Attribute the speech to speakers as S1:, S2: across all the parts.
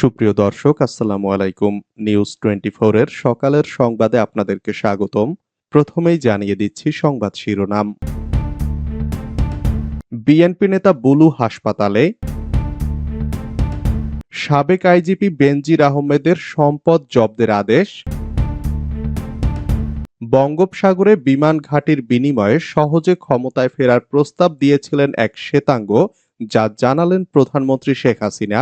S1: সুপ্রিয় দর্শক, আসসালামু আলাইকুম। নিউজ টোয়েন্টি এর সকালের সংবাদে আপনাদেরকে স্বাগতম। প্রথমেই জানিয়ে দিচ্ছি সংবাদ শিরোনাম। বিএনপি নেতা বুলু হাসপাতালে। সাবেক আইজিপি বেনজির আহমেদের সম্পদ জব্দের আদেশ। বঙ্গোপসাগরে বিমান ঘাটির বিনিময়ে সহজে ক্ষমতায় ফেরার প্রস্তাব দিয়েছিলেন এক শ্বেতাঙ্গ, যা জানালেন প্রধানমন্ত্রী শেখ হাসিনা।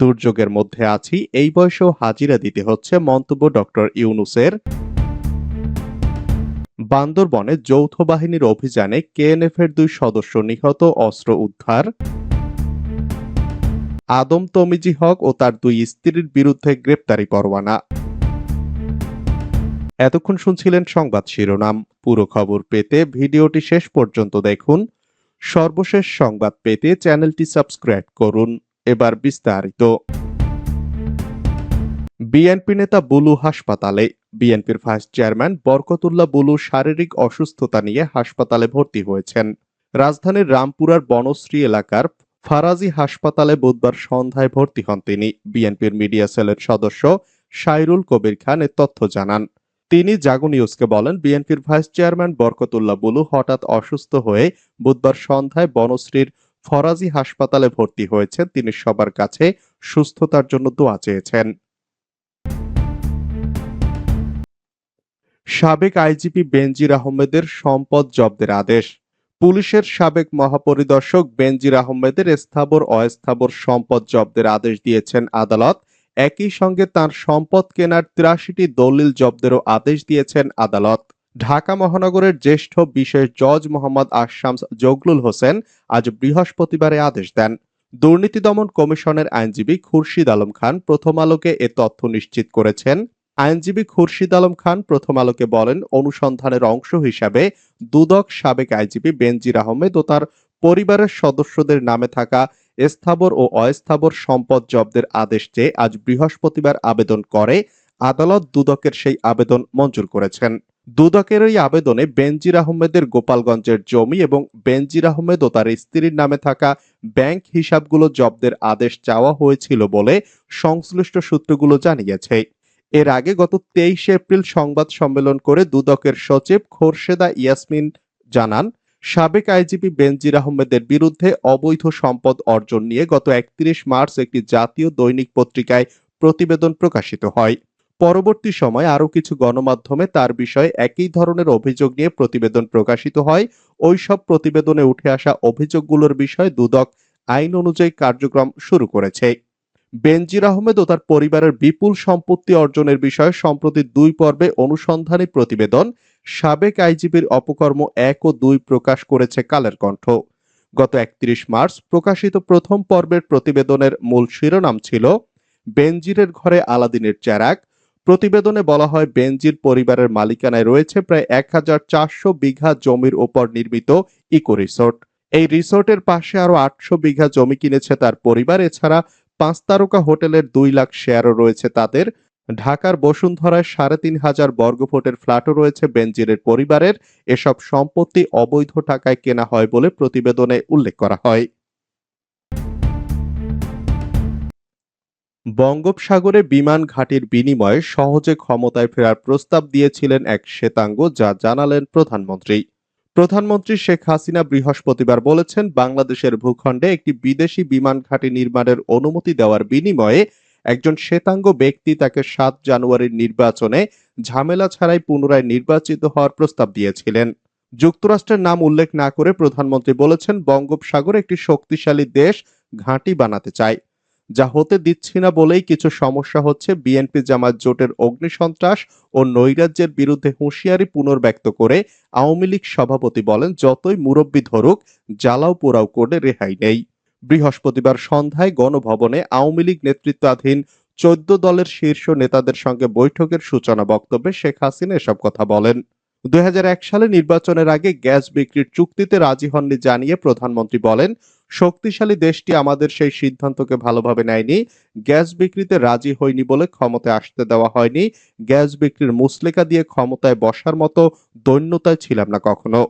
S1: দুর্যোগের মধ্যে আছি। এই বয়সেও হাজিরা দিতে হচ্ছে মন্তব্য ডক্টর ইউনুসের। বান্দরবনে যৌথ বাহিনীর অভিযানে কেএনএফ এর দুই সদস্য নিহত, অস্ত্র উদ্ধার। আদম তমিজি হক ও তার দুই স্ত্রীর বিরুদ্ধে গ্রেপ্তারি পরোয়ানা। এতক্ষণ শুনছিলেন সংবাদ শিরোনাম। পুরো খবর পেতে ভিডিওটি শেষ পর্যন্ত দেখুন। সর্বশেষ সংবাদ পেতে চ্যানেলটি সাবস্ক্রাইব করুন। এবার বিস্তারিত। বিএনপি নেতা বুলু হাসপাতালে, বিএনপির ভাইস চেয়ারম্যান বরকতুল্লাহ বুলু শারীরিক অসুস্থতা নিয়ে হাসপাতালে ভর্তি হয়েছেন। রাজধানীর রামপুরার বনশ্রী এলাকার ফারাজি হাসপাতালে বুধবার সন্ধ্যায় ভর্তি হন তিনি। বিএনপির মিডিয়া সেলের সদস্য সাইরুল কবির খান এ তথ্য জানান। তিনি জাগো নিউজকে বলেন, বিএনপির ভাইস চেয়ারম্যান বরকতুল্লাহ বুলু হঠাৎ অসুস্থ হয়ে বুধবার সন্ধ্যায় বনশ্রীর ফরাজি হাসপাতালে ভর্তি হয়েছেন। তিনি সবার কাছে সুস্থতার জন্য দোয়া চেয়েছেন। সাবেক আইজিপি বেনজির আহমেদের সম্পদ জব্দের আদেশ। পুলিশের সাবেক মহাপরিদর্শক বেনজির আহমেদের স্থাবর, অস্থাবর সম্পদ জব্দের আদেশ দিয়েছেন আদালত। একই সঙ্গে তার সম্পদ কেনার তিরাশিটি দলিল জব্দেরও আদেশ দিয়েছেন আদালত। ঢাকা মহানগরের জ্যেষ্ঠ বিশেষ জজ মোহাম্মদ আশামস জগলুল হোসেন আজ বৃহস্পতিবারে আদেশ দেন। দুর্নীতি দমন কমিশনের আইনজীবী খুরশিদ আলম খান প্রথম আলোকে এ তথ্য নিশ্চিত করেছেন। আইনজীবী খুরশিদ আলম খান প্রথম আলোকে বলেন, অনুসন্ধানের অংশ হিসাবে দুদক সাবেক আইনজীবী বেনজির আহমেদ ও তার পরিবারের সদস্যদের নামে থাকা স্থাবর ও অস্থাবর সম্পদ জব্দের আদেশ চেয়ে আজ বৃহস্পতিবার আবেদন করে। আদালত দুদকের সেই আবেদন মঞ্জুর করেছেন। দুদকের এই আবেদনে বেনজির আহমেদের গোপালগঞ্জের জমি এবং বেনজির আহমেদ ও তার স্ত্রীর নামে থাকা ব্যাংক হিসাবগুলো জব্দের আদেশ চাওয়া হয়েছিল বলে সংশ্লিষ্ট সূত্রগুলো জানিয়েছে। এর আগে গত তেইশে এপ্রিল সংবাদ সম্মেলন করে দুদকের সচিব খোরশেদা ইয়াসমিন জানান, সাবেক আইজিপি বেনজির আহমেদের বিরুদ্ধে অবৈধ সম্পদ অর্জন নিয়ে গত একত্রিশ মার্চ একটি জাতীয় দৈনিক পত্রিকায় প্রতিবেদন প্রকাশিত হয়। পরবর্তী সময় আরও কিছু গণমাধ্যমে তার বিষয়ে একই ধরনের অভিযোগ নিয়ে প্রতিবেদন প্রকাশিত হয়। ওই সব প্রতিবেদনে উঠে আসা অভিযোগগুলোর বিষয়ে দুদক আইন অনুযায়ী কার্যক্রম শুরু করেছে। বেনজির আহমেদ ও তার পরিবারের বিপুল সম্পত্তি অর্জনের বিষয়ে সম্প্রতি দুই পর্বে অনুসন্ধানী প্রতিবেদন, সাবেক আইজিপির অপকর্ম এক ও দুই প্রকাশ করেছে কালের কণ্ঠ। গত একত্রিশ মার্চ প্রকাশিত প্রথম পর্বের প্রতিবেদনের মূল শিরোনাম ছিল, বেনজিরের ঘরে আলাদিনের চেরাক প্রতিবেদনে বলা হয়, বেনজির পরিবারের মালিকানায় রয়েছে প্রায় এক হাজার চারশো বিঘা জমির ওপর নির্মিত ইকো রিসোর্ট। এই রিসোর্টের পাশে আরও আটশো বিঘা জমি কিনেছে তার পরিবার। এছাড়া পাঁচ তারকা হোটেলের দুই লাখ শেয়ারও রয়েছে তাদের। ঢাকার বসুন্ধরায় সাড়ে তিন হাজার বর্গফুটের ফ্ল্যাটও রয়েছে বেনজিরের পরিবারের। এসব সম্পত্তি অবৈধ টাকায় কেনা হয় বলে প্রতিবেদনে উল্লেখ করা হয়। বঙ্গোপসাগরে বিমান ঘাটির বিনিময়ে সহজে ক্ষমতায় ফেরার প্রস্তাব দিয়েছিলেন এক শ্বেতাঙ্গ, যা জানালেন প্রধানমন্ত্রী। প্রধানমন্ত্রী শেখ হাসিনা বৃহস্পতিবার বলেছেন, বাংলাদেশের ভূখণ্ডে একটি বিদেশি বিমান ঘাঁটি নির্মাণের অনুমতি দেওয়ার বিনিময়ে একজন শ্বেতাঙ্গ ব্যক্তি তাকে সাত জানুয়ারির নির্বাচনে ঝামেলা ছাড়াই পুনরায় নির্বাচিত হওয়ার প্রস্তাব দিয়েছিলেন। যুক্তরাষ্ট্রের নাম উল্লেখ না করে প্রধানমন্ত্রী বলেছেন, বঙ্গোপসাগর একটি শক্তিশালী দেশ ঘাঁটি বানাতে চায়। যা হতে দিচ্ছি না বলেই কিছু সমস্যা হচ্ছে বিএনপি জামাত জোটের অগ্নিসন্ত্রাস ও নৈরাজ্যের বিরুদ্ধে হুঁশিয়ারি পুনর্ব্যক্ত করে আওয়ামী লীগ সভাপতি বলেন, যতই মুরব্বী ধরুক, জ্বালাও পোড়াও করে রেহাই নেই। বৃহস্পতিবার সন্ধ্যায় গণভবনে আওয়ামী লীগ নেতৃত্বাধীন চোদ্দ দলের শীর্ষ নেতাদের সঙ্গে বৈঠকের সূচনা বক্তব্যে শেখ হাসিনা এসব কথা বলেন। দুই হাজার এক সালে নির্বাচনের আগে গ্যাস বিক্রির চুক্তিতে রাজি হননি জানিয়ে প্রধানমন্ত্রী বলেন, শক্তিশালী দেশটি আমাদের সেই সিদ্ধান্তকে ভালোভাবে নেয়নি। গ্যাস বিক্রিতে রাজি হয়নি বলে ক্ষমতায় আসতে দেওয়া হয়নি। গ্যাস বিক্রির মুসলেকা দিয়ে ক্ষমতায় বসার মতো দৈন্যতায় ছিলাম না কখনো।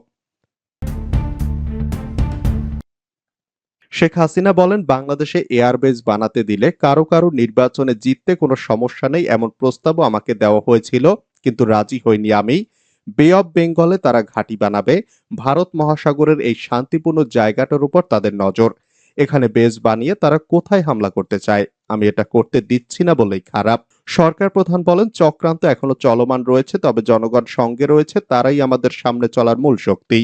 S1: শেখ হাসিনা বলেন, বাংলাদেশে এয়ারবেস বানাতে দিলে কারও কারও নির্বাচনে জিততে কোনো সমস্যা নেই, এমন প্রস্তাবও আমাকে দেওয়া হয়েছিল, কিন্তু রাজি হইনি আমি। বে অব বেঙ্গলে তারা ঘাঁটি বানাবে। ভারত মহাসাগরের এই শান্তিপূর্ণ জায়গাটার উপর তাদের নজর। এখানে বেস বানিয়ে তারা কোথায় হামলা করতে চায়? আমি এটা করতে দিচ্ছি না বলেই খারাপ। সরকার প্রধান বলেন, চক্রান্ত এখনও চলমান রয়েছে, তবে জনগণ সঙ্গে রয়েছে, তারাই আমাদের সামনে চলার মূল শক্তি।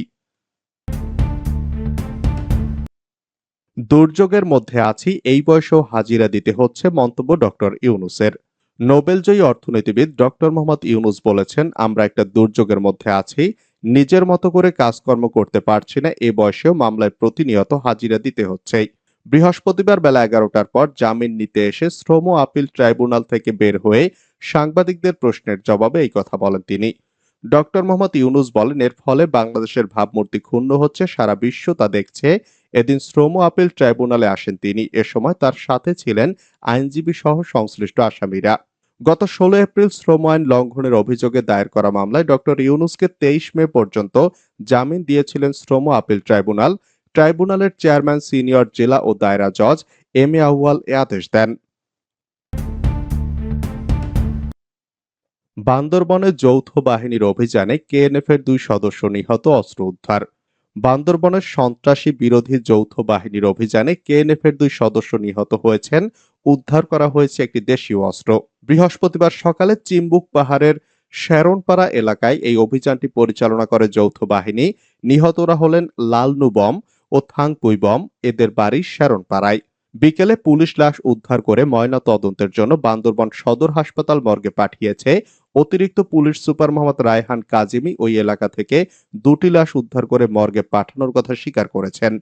S1: দুর্যোগের মধ্যে আছি, এই বয়সেও হাজিরা দিতে হচ্ছে মন্তব্য ডক্টর ইউনুসের। নোবেলজয়ী অর্থনীতিবিদ ডক্টর মোহাম্মদ ইউনুস বলেছেন, আমরা একটা দুর্যোগের মধ্যে আছি, নিজের মতো করে কাজকর্ম করতে পারছি না, এ বয়সেও মামলায় প্রতিনিয়ত হাজিরা দিতে হচ্ছে। বৃহস্পতিবার বেলা এগারোটার পর জামিন নিতে এসে শ্রম আপিল ট্রাইব্যুনাল থেকে বের হয়ে সাংবাদিকদের প্রশ্নের জবাবে এই কথা বলেন তিনি। ডক্টর মোহাম্মদ ইউনুস বলেন, এর ফলে বাংলাদেশের ভাবমূর্তি ক্ষুণ্ণ হচ্ছে, সারা বিশ্ব তা দেখছে। এদিন শ্রম আপিল ট্রাইব্যুনালে আসেন তিনি। এ সময় তার সাথে ছিলেন আইনজীবী সহ সংশ্লিষ্ট আসামিরা। গত ষোলো এপ্রিল শ্রম আইন লঙ্ঘনের অভিযোগে দায়ের করা মামলায় ডক্টর ইউনুসকে তেইশ মে পর্যন্ত জামিন দিয়েছিলেন শ্রম আপিল ট্রাইব্যুনাল। ট্রাইব্যুনালের চেয়ারম্যান, সিনিয়র জেলা ও দায়রা জজ এম এ আউয়াল এ আদেশ দেন। বান্দরবনে যৌথ বাহিনীর অভিযানে কেএনএফ এর দুই সদস্য নিহত, অস্ত্র উদ্ধার। বান্দরবনের সন্ত্রাসী বিরোধী যৌথ বাহিনীর অভিযানে কেএনএফ এর দুই সদস্য নিহত হয়েছেন। উদ্ধার করা হয়েছে একটি দেশীয় অস্ত্র। বৃহস্পতিবার সকালে চিম্বুক পাহাড়ের শ্যারনপাড়া এলাকায় এই অভিযানটি পরিচালনা করে যৌথ বাহিনী। নিহতরা হলেন লালনু বম ও থাংপুই বম। এদের বাড়ি শ্যারনপাড়ায় বিকেলে পুলিশ লাশ উদ্ধার করে ময়না তদন্তের জন্য বান্দরবন সদর হাসপাতাল মর্গে পাঠিয়েছে অতিরিক্ত পুলিশ সুপার মোহাম্মদ রায়হান কাজিমি ওই এলাকা থেকে দুটি লাশ উদ্ধার করে মর্গে পাঠানোর কথা স্বীকার করেছেন।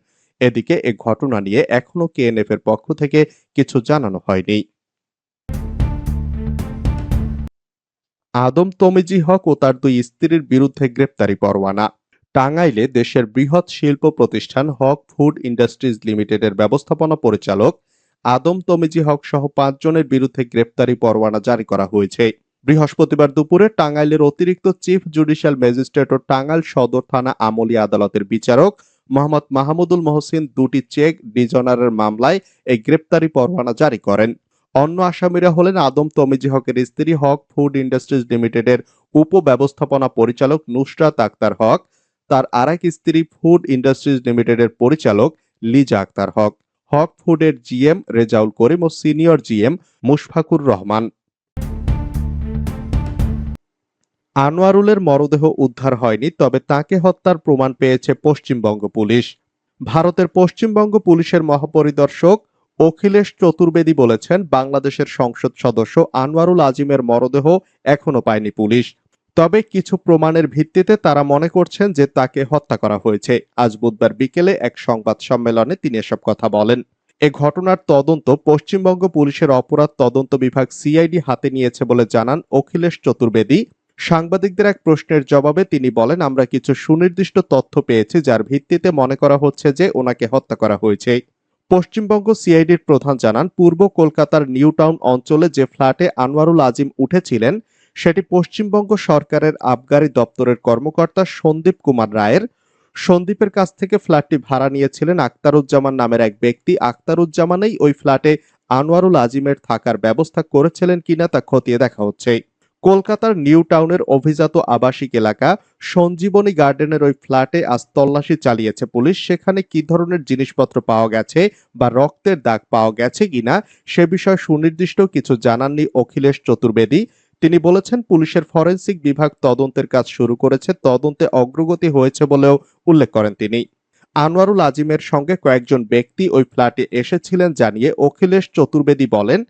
S1: এদিকে এ ঘটনা নিয়ে এখনও কেএনএফ এর পক্ষ থেকে কিছু জানানো হয়নি। আদম তমিজি হক ও তার দুই স্ত্রীর বিরুদ্ধে গ্রেপ্তারি পরোয়ানা। টাঙ্গাইলে দেশের বৃহৎ শিল্প প্রতিষ্ঠান হক ফুড ইন্ডাস্ট্রিজ লিমিটেডের ব্যবস্থাপনা পরিচালক আদম তমিজি হক সহ পাঁচজনের বিরুদ্ধে গ্রেপ্তারি পরোয়ানা জারি করা হয়েছে। বৃহস্পতিবার দুপুরে টাঙ্গাইলের অতিরিক্ত চিফ জুডিশিয়াল ম্যাজিস্ট্রেট ও টাঙ্গাইল সদর থানা আমলি আদালতের বিচারক মোহাম্মদ মাহমুদুল মহসিন দুটি চেক ডিজনারের মামলায় এই গ্রেপ্তারি পরোয়ানা জারি করেন। অন্য আসামিরা হলেন আদম তমিজি হকের স্ত্রী হক ফুড ইন্ডাস্ট্রিজ লিমিটেডের উপব্যবস্থাপনা পরিচালক নুসরাত আক্তার হক তার আরেক স্ত্রী ফুড ইন্ডাস্ট্রিজ লিমিটেডের পরিচালক লিজা আক্তার হক। হক ফুডের জিএম রেজাউল করিম ও সিনিয়র জিএম মুশফাকুর রহমান। আনোয়ারুলের মরদেহ উদ্ধার হয়নি, তবে তাকে হত্যার প্রমাণ পেয়েছে পশ্চিমবঙ্গ পুলিশ। ভারতের পশ্চিমবঙ্গ পুলিশের মহাপরিদর্শক অখিলেশ চতুর্বেদী বলেছেন, বাংলাদেশের সংসদ সদস্য আনোয়ারুল আজিমের মরদেহ এখনও পায়নি পুলিশ। তবে কিছু প্রমাণের ভিত্তিতে তারা মনে করছেন যে তাকে হত্যা করা হয়েছে। আজ বুধবার বিকেলে এক সংবাদ সম্মেলনে তিনি এসব কথা বলেন। এ ঘটনার তদন্ত পশ্চিমবঙ্গ পুলিশের অপরাধ তদন্ত বিভাগ সিআইডি হাতে নিয়েছে বলে জানান অখিলেশ চতুর্বেদী। সাংবাদিকদের এক প্রশ্নের জবাবে তিনি বলেন, আমরা কিছু সুনির্দিষ্ট তথ্য পেয়েছি যার ভিত্তিতে মনে করা হচ্ছে যে ওনাকে হত্যা করা হয়েছে। পশ্চিমবঙ্গ সিআইডির প্রধান জানান, পূর্ব কলকাতার নিউ টাউন অঞ্চলে যে ফ্ল্যাটে আনোয়ারুল আজিম উঠেছিলেন সেটি পশ্চিমবঙ্গ সরকারের আবগারি দপ্তরের কর্মকর্তা সন্দীপ কুমার রায়ের। সন্দীপের কাছ থেকে ফ্ল্যাটটি ভাড়া নিয়েছিলেন আক্তারুজ্জামান নামের এক ব্যক্তি। আক্তারুজ্জামানেই ওই ফ্ল্যাটে আনোয়ারুল আজিমের থাকার ব্যবস্থা করেছিলেন কিনা তা খতিয়ে দেখা হচ্ছে। কলকাতার নিউ টাউনের অভিজাত আবাসিক এলাকা সঞ্জীবনী গার্ডেনের ওই ফ্ল্যাটে আজ তল্লাশি চালিয়েছে পুলিশ। সেখানে কি ধরনের জিনিসপত্র পাওয়া গেছে বা রক্তের দাগ পাওয়া গেছে কিনা সে বিষয়ে সুনির্দিষ্ট কিছু জানাননি অখিলেশ চতুর্বেদী। তিনি বলেছেন, পুলিশের ফরেন্সিক বিভাগ তদন্তের কাজ শুরু করেছে। তদন্তে অগ্রগতি হয়েছে বলেও উল্লেখ করেন তিনি। আনোয়ারুল আজিমের সঙ্গে কয়েকজন ব্যক্তি ওই ফ্ল্যাটে এসেছিলেন জানিয়ে অখিলেশ চতুর্বেদী বলেন,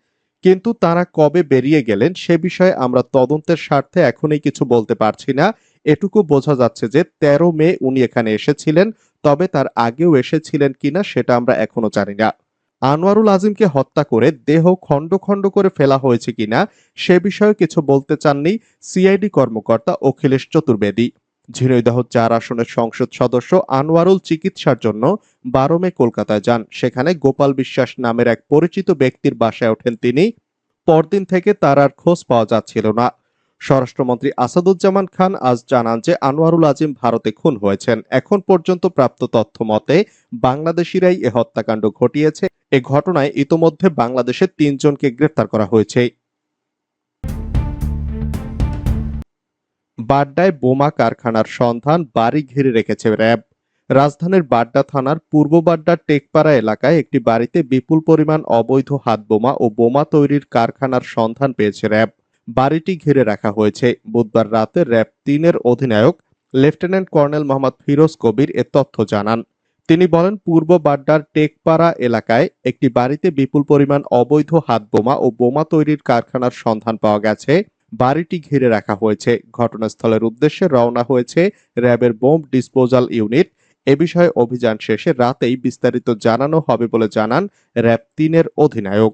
S1: কিন্তু তারা কবে বেরিয়ে গেলেন সে বিষয়ে আমরা তদন্তের স্বার্থে এখনই কিছু বলতে পারছি না। এটুকু বোঝা যাচ্ছে যে তেরো মে উনি এখানে এসেছিলেন, তবে তার আগেও এসেছিলেন কিনা সেটা আমরা এখনও জানি না। আনোয়ারুল আজিমকে হত্যা করে দেহ খণ্ড খণ্ড করে ফেলা হয়েছে কিনা সে বিষয়ে কিছু বলতে চাননি সিআইডি কর্মকর্তা অখিলেশ চতুর্বেদী। ঝিনাইদহ চার আসনের সংসদ সদস্য আনোয়ারুল চিকিৎসার জন্য বারো মে কলকাতায় যান। সেখানে গোপাল বিশ্বাস নামের এক পরিচিত ব্যক্তির বাসায় ওঠেন তিনি। পরদিন থেকে তার আর খোঁজ পাওয়া যাচ্ছিল না। স্বরাষ্ট্রমন্ত্রী আসাদুজ্জামান খান আজ জানান যে আনোয়ারুল আজিম ভারতে খুন হয়েছেন। এখন পর্যন্ত প্রাপ্ত তথ্য মতে, বাংলাদেশিরাই এ হত্যাকাণ্ড ঘটিয়েছে। এ ঘটনায় ইতোমধ্যে বাংলাদেশের তিনজনকে গ্রেফতার করা হয়েছে। বাড্ডায় বোমা কারখানার সন্ধান, বাড়ি ঘিরে রেখেছে র্যাব। রাজধানীর বাড্ডা থানার পূর্ব বাড্ডার টেকপাড়া এলাকায় একটি বাড়িতে বিপুল পরিমাণ অবৈধ হাত বোমা ও বোমা তৈরির কারখানার সন্ধান পেয়েছে র্যাব। বাড়িটি ঘিরে রাখা হয়েছে। বুধবার রাতে র্যাব তিনের অধিনায়ক লেফটেন্যান্ট কর্নেল মোহাম্মদ ফিরোজ কবির এ তথ্য জানান। তিনি বলেন, পূর্ব বাড্ডার টেকপাড়া এলাকায় একটি বাড়িতে বিপুল পরিমাণ অবৈধ হাত বোমা ও বোমা তৈরির কারখানার সন্ধান পাওয়া গেছে। বাড়িটি ঘিরে রাখা হয়েছে। ঘটনাস্থলের উদ্দেশ্যে রওনা হয়েছে র্যাবের বোম ডিসপোজাল ইউনিট। এ বিষয়ে অভিযান শেষে রাতেই বিস্তারিত জানানো হবে বলে জানান র্যাব তিনের অধিনায়ক।